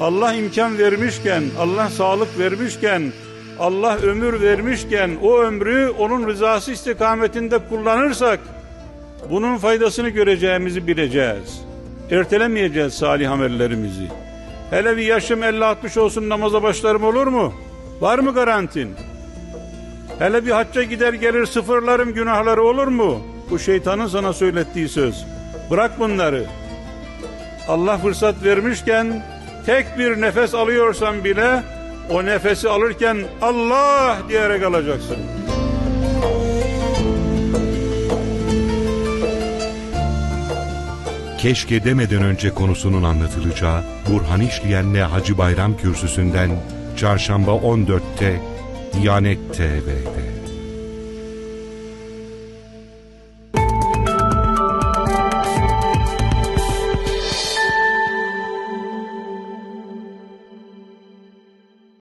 Allah imkan vermişken, Allah sağlık vermişken, Allah ömür vermişken o ömrü onun rızası istikametinde kullanırsak bunun faydasını göreceğimizi bileceğiz. Ertelemeyeceğiz salih amellerimizi. Hele bir yaşım 50-60 olsun namaza başlarım olur mu? Var mı garantin? Hele bir hacca gider gelir sıfırlarım günahları olur mu? Bu şeytanın sana söylettiği söz. Bırak bunları. Allah fırsat vermişken tek bir nefes alıyorsan bile o nefesi alırken Allah diyerek alacaksın. Keşke demeden önce konusunun anlatılacağı Burhan İşleyen'le Hacı Bayram Kürsüsü'nden Çarşamba 14'te Diyanet TV'de.